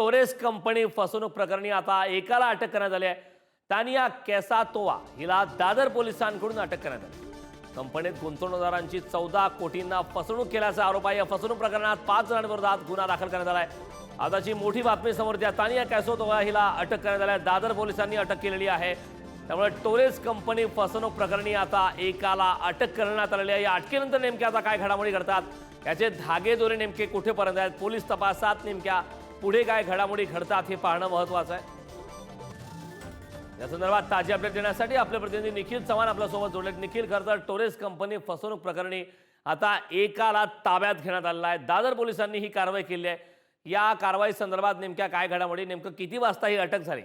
Torres company फसवणूक प्रकरणी आता एकाला अटक करण्यात आली आहे. तानिया केसातोवा हिला दादर पोलिसांकडून अटक करण्यात आली. कंपनीत गुंतवणूकदारांची चौदा कोटींना फसवणूक केल्याचा आरोप आहे. या फसवणूक प्रकरणात पाच जणांविरोधात गुन्हा दाखल करण्यात आला आहे आताची मोठी बातमी समोर द्या तानिया कॅसोतोवा हिला अटक करण्यात आली दादर पोलिसांनी अटक केलेली आहे. त्यामुळे टोरेस कंपनी फसवणूक प्रकरणी आता एकाला अटक करण्यात आलेली आहे. या अटकेनंतर नेमक्या आता काय घडामोडी घडतात? याचे धागेदोरे नेमके कुठेपर्यंत आहेत? पोलीस तपासात नेमक्या पुढे काय घडामोडी घडतात हे पाहणं महत्वाचं आहे. या संदर्भात ताजी अपडेट देण्यासाठी आपले प्रतिनिधी निखिल चव्हाण आपल्यासोबत जोडले निखिल खरं तर टोरेस कंपनी फसवणूक प्रकरणी आता एकाला ताब्यात घेण्यात आलेला आहे. दादर पोलिसांनी ही कारवाई केली आहे. या कारवाई संदर्भात नेमक्या काय घडामोडी नेमकं किती वाजता ही अटक झाली?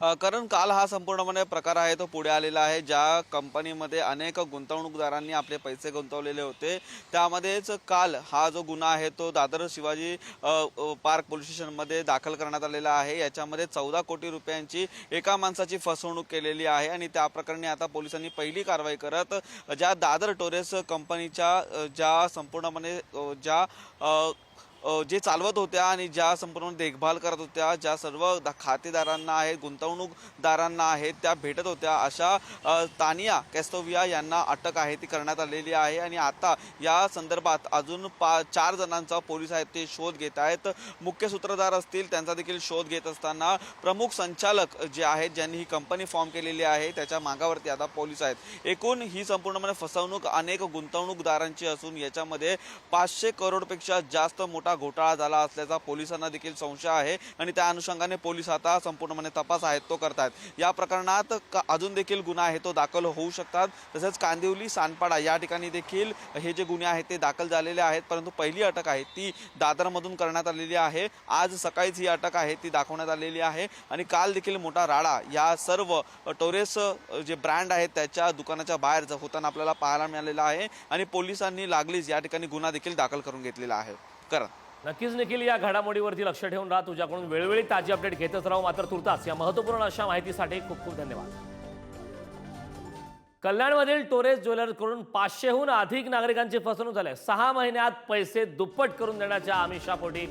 कारण काल हा संपूर्णपणे प्रकार आहे तो पुढे आलेला आहे. ज्या कंपनीमध्ये अनेक गुंतवणूकदारांनी आपले पैसे गुंतवलेले होते त्यामध्येच काल हा जो गुन्हा आहे तो दादर शिवाजी पार्क पोलीस स्टेशनमध्ये दाखल करण्यात आलेला आहे. याच्यामध्ये चौदा कोटी रुपयांची एका माणसाची फसवणूक केलेली आहे आणि त्या प्रकरणी आता पोलिसांनी पहिली कारवाई करत ज्या दादर टोरेस कंपनीच्या ज्या संपूर्णपणे ज्या जे चालवत होत्या आणि ज्या संपूर्ण देखभाल करत होत्या ज्या सर्व दा- खातेदारांना आहेत गुंतवणूकदारांना आहेत त्या भेटत होत्या. अशा तानिया कॅस्टोविया यांना अटक आहे ती करण्यात आलेली आहे. आणि आता या संदर्भात अजून पा चार जणांचा पोलीस आहेत ते शोध घेत आहेत. मुख्य सूत्रधार असतील त्यांचा देखील शोध घेत असताना प्रमुख संचालक जे आहेत ज्यांनी ही कंपनी फॉर्म केलेली आहे त्याच्या मागावरती आता पोलीस आहेत. एकूण ही संपूर्णपणे फसवणूक अनेक गुंतवणूकदारांची असून याच्यामध्ये पाचशे करोडपेक्षा जास्त मोठा घोटाळा झाला असल्याचा पोलिसांना देखील संशय आहे आणि त्या अनुषंगाने पोलीस आता संपूर्णपणे तपास आहेत तो करतायत. या प्रकरणात का- अजून देखील गुन्हा आहे तो दाखल होऊ शकतात. तसेच कांदिवली सानपाडा या ठिकाणी देखील हे जे गुन्हे आहेत ते दाखल झालेले आहेत. परंतु पहिली अटक आहे ती दादरमधून करण्यात आलेली आहे. आज सकाळीच ही अटक आहे ती दाखवण्यात आलेली आहे. आणि काल देखील मोठा राडा या सर्व टोरेस जे ब्रँड आहेत त्याच्या दुकानाच्या बाहेर होताना आपल्याला पाहायला मिळालेला आहे. आणि पोलिसांनी लागलीच या ठिकाणी गुन्हा देखील दाखल करून घेतलेला आहे. करा नक्कीच निखिल या घडामोडीवरती लक्ष ठेवून राहा. तुझ्याकडून वेळोवेळी ताजी अपडेट घेतच राहू. मात्र तुर्तास या महत्त्वपूर्ण अशा माहितीसाठी खूप खूप धन्यवाद. कल्याणमधील टोरेस ज्वेलर्सकडून पाचशेहून अधिक नागरिकांची फसवणूक झाली आहे. सहा महिन्यात पैसे दुप्पट करून देण्याच्या आमिषापोटी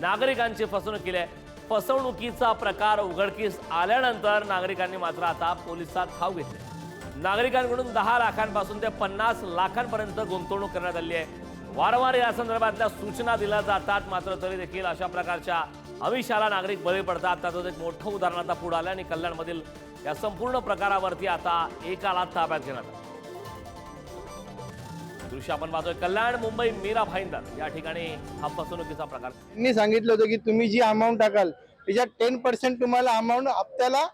नागरिकांची फसवणूक केली आहे. फसवणुकीचा प्रकार उघडकीस आल्यानंतर नागरिकांनी मात्र आता पोलिसात धाव घेतली नागरिकांकडून दहा लाखांपासून ते पन्नास लाखांपर्यंत गुंतवणूक करण्यात आली आहे. वारंवार या संदर्भातल्या सूचना दिल्या जातात. मात्र तरी देखील अशा प्रकारच्या अविशाला नागरिक बळी पडतात. त्याचं एक मोठं उदाहरण आता पुढे आलं आणि कल्याणमधील या संपूर्ण प्रकारावरती आता एकाला ताब्यात घेण्यात आलं. दृश्य आपण पाहतोय. कल्याण मुंबई मीरा भाईंदर या ठिकाणी हा फसवणुकीचा प्रकार. त्यांनी सांगितलं होतं की तुम्ही जी अमाऊंट टाकाल त्याच्यात टेन पर्सेंट तुम्हाला अमाऊंट हप्त्याला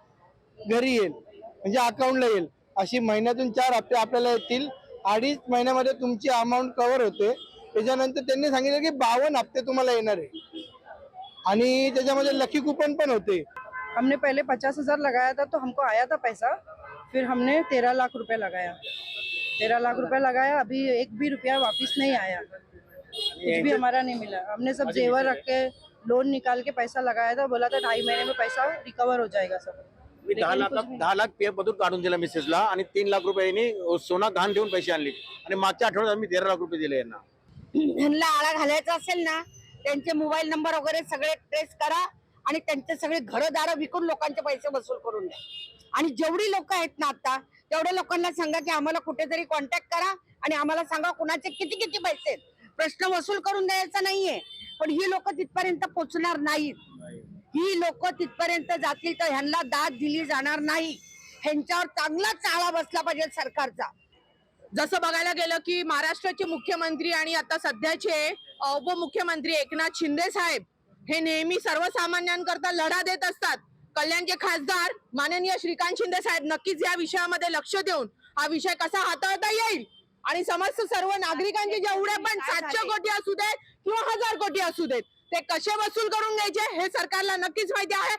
घरी येईल म्हणजे अकाउंटला येईल. अशी महिन्यातून चार हप्ते आपल्याला येतील. अडीच महिन्यामध्ये तुमची अमाऊंट कव्हर होते. त्याच्यानंतर त्यांनी सांगितलं की बावन्न हप्ते तुम्हाला येणार आहे. आणि त्याच्यामध्ये लकी कुपन पण होते. हमने पहले पचास हजार लगाया था तो हमको आया था पैसा। फिर हमने तेरह लाख रुपए लगाया। तेरह लाख रुपए लगाया अभी एक भी रुपया वापस नहीं आया। कुछ भी हमारा नहीं मिला। हमने सब जेवर रख के लोन निकाल के पैसा लगाया था। बोला था ढाई महीने में पैसा रिकवर हो जाएगा सब। मी दहा लाख दहा लाख पी मधून काढून दिला मिसेसला आणि तीन लाख रुपयांनी सोना गहाण ठेवून पैसे आणले. आणि मागच्या आठवड्यात आम्ही तेरा लाख रुपये दिले यांना. ह्यांना आळा घालायचा असेल ना त्यांचे मोबाईल नंबर वगैरे सगळे ट्रेस करा आणि त्यांचे सगळे घरदारं विकून लोकांचे पैसे वसूल करून द्या. आणि जेवढी लोक आहेत ना आता तेवढ्या लोकांना सांगा की आम्हाला कुठेतरी कॉन्टॅक्ट करा आणि आम्हाला सांगा कुणाचे किती किती पैसे आहेत. प्रश्न वसूल करून द्यायचा नाहीये. पण ही लोक तिथपर्यंत पोहोचणार नाहीत. ही लोक तिथपर्यंत जातील तर ह्यांना दाद दिली जाणार नाही. ह्यांच्यावर चांगला चाळा बसला पाहिजे सरकारचा. जसं बघायला गेलं की महाराष्ट्राचे मुख्यमंत्री आणि आता सध्याचे उपमुख्यमंत्री एकनाथ शिंदे साहेब हे नेहमी सर्वसामान्यांकरता लढा देत असतात. कल्याणचे खासदार माननीय श्रीकांत शिंदे साहेब नक्कीच या विषयामध्ये लक्ष देऊन हा विषय कसा हाताळता येईल? आणि समस्त सर्व नागरिकांचे जेवढे पण सातशे कोटी असू देत किंवा हजार कोटी असू देत ते कसे वसूल करून घ्यायचे हे सरकारला नक्कीच माहिती आहे.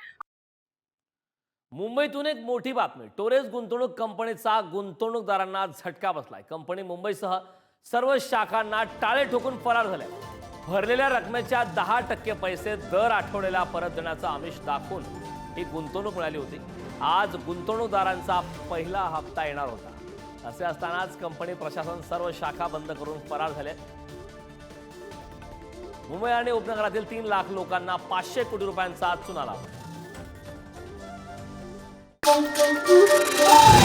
मुंबईतून एक मोठी बातमी. टोरेस गुंतवणूक कंपनीचा गुंतवणूकदारांना झटका बसलाय. कंपनी मुंबईसह सर्व शाखांना टाळे ठोकून फरार झाले भरलेल्या रकमेच्या दहा टक्के पैसे दर आठवड्याला परत देण्याचा आमिष दाखवून ही गुंतवणूक मिळाली होती. आज गुंतवणूकदारांचा पहिला हप्ता येणार होता. असे असतानाच कंपनी प्रशासन सर्व शाखा बंद करून फरार झाले. मुंबई आणि उपनगरातील तीन लाख लोकांना पाचशे कोटी रुपयांचा चुना लाभ. Oh, oh, oh.